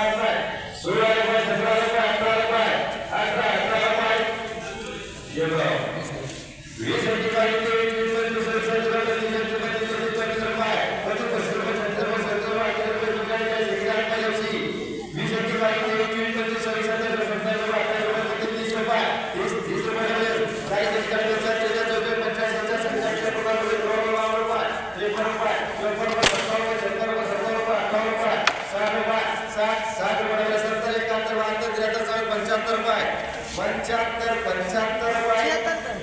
सोळा साठ साठ रुपये सत्तर एकाहत्तर बहात्तर त्र्याहत्तर चौदा पंच्याहत्तर रुपये पंच्याहत्तर पंच्याहत्तर रुपये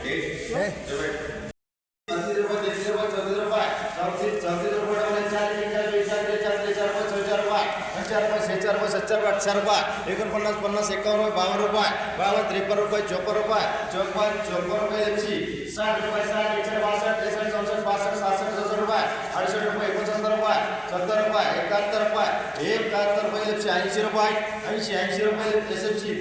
तीस रुपये तीस रुपये चौतीस रुपये चौतीस चौतीस रुपये डबल चार चार बेचार बेचार त्रेचार चौचार रुपये पंचार रुपये शेचार रुपये सत्तर रुपये अठ्ठार रुपये एकोणपन्नास पन्नास एकावन्न रुपये बावन्न रुपये बावन्न त्रेपन्न रुपये चोपन्न रुपये चोपन्न चोपन्न रुपये एकशे साठ रुपये साठ एकशे बासष्ट त्रेसष्ट चौसष्ट पासष्ट सहासष्ट चौसष्ट रुपये अडुसष्ट रुपये एकोणसत्तर रुपये सत्तर रुपये एकाहत्तर रुपये. एकाहत्तर रुपये एकशे ऐंशी रुपये ऐंशी ऐंशी रुपये एस एफ़ सी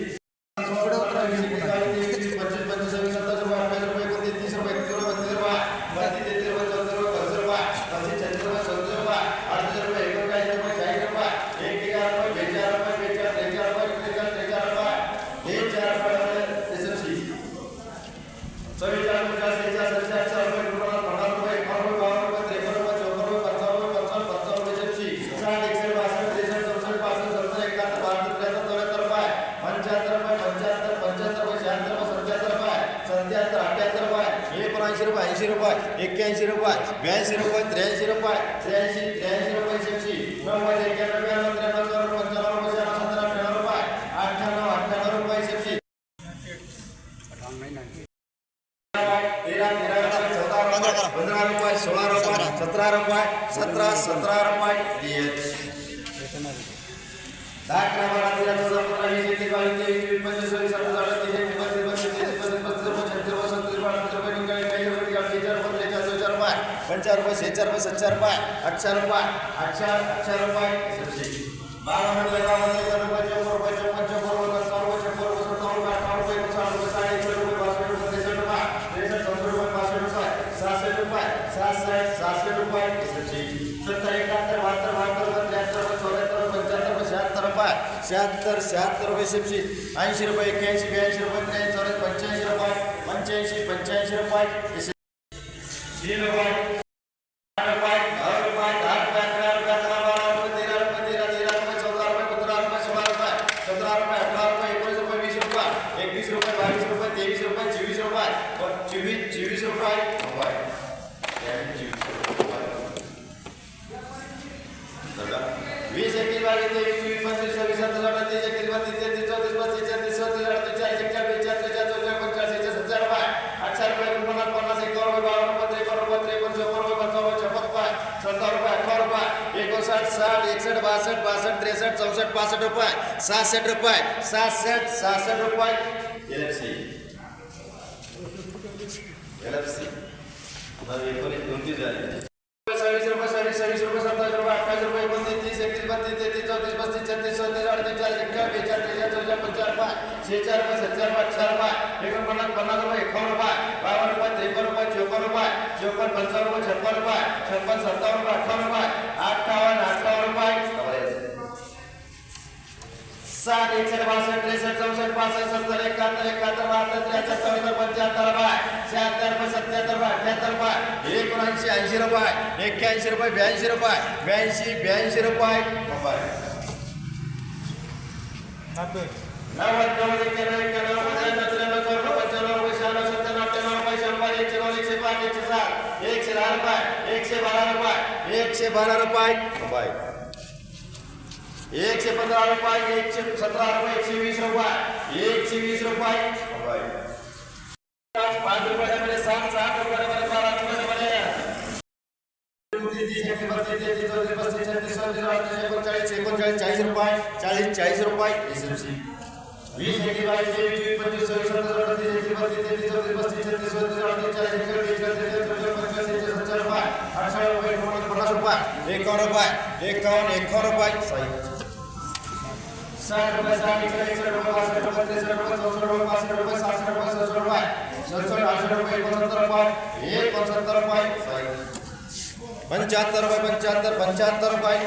पंचवीस पंचवीस सव्वीस सत्तावीस रुपये अठ्ठावीस रुपये एकोणतीस तीस रुपये एकतीस रुपये बत्तीस रुपये बत्तीस तेहतीस रुपये चौतीस रुपये पस्तीस रुपये पस्तीस छत्तीस रुपये सत्तीस रुपये अडतीस रुपये एकोणचाळीस रुपये चाळीस रुपये एक एकाहत्तर रुपये बेचाळीस रुपये बेचाळीस त्रेचाळीस रुपये त्रेचाळीस त्रेचाळीस रुपये हे चार रुपये एस एफ़ सी चव्वेचाळीस पचास सेहेचाळीस सत्तेचाळीस अठ्ठावीस रुपये एकोणपन्नास पन्नास रुपये एकावन्न रुपये बावन्न रुपये त्रेपन्न रुपये चौपन्न रुपये पंचावन्न रुपये पंचावन्न पंचावन्न रुपये एस एफ़ सी साठ एकसष्ट बासष्ट त्रेसष्ट चौसष्ट पासष्ट सत्तर एकाहत्तर बहात्तर त्र्याहत्तर चौऱ्याहत्तर रुपये पंच्याहत्तर रुपये पंच्याहत्तर पंच्याहत्तर रुपये शहात्तर रुपये सत्याहत्तर रुपये सत्याहत्तर अठ्याहत्तर रुपये एकोणऐंशी रुपये, ऐंशी रुपये, एक्क्याऐंशी रुपये, ब्याऐंशी रुपये, त्र्याऐंशी रुपये, त्र्याऐंशी त्र्याऐंशी रुपये एकशे नव्वद, एक्क्याण्णव त्र्याण्णव रुपये सत्तर अठ्ठ्याण्णव रुपये, अठ्ठ्याण्णव अठ्ठ्याण्णव रुपये तेरा तेरा सतरा सतरा सतरा पंधरा वीस एकवीस बावीस तेवीस चोवीस पंचवीस सव्वीस सत्तावीस अठ्ठावीस तीस एकतीस बत्तीस बत्तीस तेहतीस चौतीस पस्तीस रुपये छत्तीस रुपये सत्तीस रुपये अडतीस रुपये एकोणचाळीस चाळीस रुपये बेचाळीस रुपये त्रेचाळीस चौचार रुपये पंचार रुपये शेचार रुपये सच्चार रुपये अठचार रुपये अठचार अठचार रुपये बावन्न रुपये बावन्न त्रेपन्न रुपये चौपन्न रुपये चौपन्न चौपन्न रुपये सत्तावन्न रुपये शंभर रुपये सत्तावन्न रुपये अठ्ठावन्न रुपये एकोणसाठ रुपये, साठ एकसष्ट रुपये बासष्ट रुपये त्रेसष्ट रुपये त्रेसष्ट चौसष्ट रुपये पासष्ट रुपये सहासष्ट रुपये सहासष्ट सहासष्ट रुपये सत्तर एकाहत्तर बहात्तर बहात्तर रुपये त्र्याहत्तर रुपये चौऱ्याहत्तर रुपये पंच्याहत्तर रुपये शहात्तर रुपये रुपये शिपशी ऐंशी रुपये एक्क्याऐंशी ब्याऐंशी रुपये त्र्याऐंशी पंच्याऐंशी रुपये पंच्याऐंशी पंच्याऐंशी रुपये तीन रुपये वीस, एकवीस, बावीस, तेवीस, चोवीस पंचवीस सव्वीस सत्तावीस अठ्ठावीस एकवीस बत्तीस, तेहतीस, चौतीस, पस्तीस, छत्तीस सत्तीस अडतीस, चाळीस एकचाळीस बेचाळीस त्रेचाळीस चौचाळीस पंचाळीस एकशे सत्तर रुपये अठरा रुपये एकोणपन्नास पन्नास एकावन्न रुपये बावन्न रुपये त्रेपन्न रुपये त्रेपन्न चौपन्न रुपये पंचावन्न छप्पन रुपये सत्तर रुपये अठरा रुपये एकोणसाठ साठ एकसष्ट बासष्ट बासष्ट, त्रेसष्ट, चौसष्ट, पासष्ट रुपये सहासष्ट रुपये सहासष्ट सहासष्ट रुपये. L F C L F C एकोणीस दोन तीस झाले. सव्वीस रुपये, सव्वीस सव्वीस रुपये, सत्तावीस रुपये, अठ्ठावीस रुपये, एकोणतीस, तीस, एकतीस, बत्तीस, तेहतीस, चौतीस, पस्तीस, छत्तीस सत्तीस अडतीस, चाळीस एकचाळीस बेचाळीस त्रेचाळीस चौचाळीस पंचाळीस रुपये शेचाळीस सत्तर रुपये अठ्ठार रुपये एकोणपन्नास पन्नास रुपये एकावन्न रुपये बावन्न रुपये त्रेपन्न रुपये चोपन्न रुपये चोपन्न पंचावन्न रुपये छप्पन रुपये छप्पन सत्तावन्न रुपये अठ्ठावन्न रुपये अठ्ठावन्न अठ्ठावन्न रुपये साठ एकसष्ट बासष्ट त्रेसष्ट चौसष्ट पासष्ट सत्तर एकाहत्तर एकाहत्तर बहात्तर त्र्याहत्तर चौऱ्याहत्तर पंच्याहत्तर रुपये शहात्तर रुपये सत्याहत्तर रुपये अठ्याहत्तर रुपये एकोणऐंशी ऐंशी रुपये एक्क्याऐंशी रुपये ब्याऐंशी रुपये ब्याऐंशी ब्याऐंशी रुपये रुपये नव्वद नव्वद एक्क्याण्णव एक्क्याण्णव पंच्याण्णव त्र्याण्णव चौऱ्याण्णव पंच्याण्णव रुपये शहाण्णव सत्त्याण्णव अठ्ठ्याण्णव रुपये शंभर एकशे नऊ एकशे पाच एकशे सात एकशे दहा रुपये एकशे बारा रुपये एकशे बारा रुपये रुपये एकशे पंधरा रुपये एकशे सतरा रुपये एकशे वीस रुपये एकशे वीस रुपये पाच पाच रुपयामध्ये सात सात रुपयामध्ये बारा रुपयामध्ये एकोणचाळीस एकोणचाळीस चाळीस रुपये चाळीस चाळीस रुपये एस एम सी। वीस तेवीस एकचाळीस सत्तर रुपये. अठरा रुपये रुपये. पंच्याहत्तर रुपये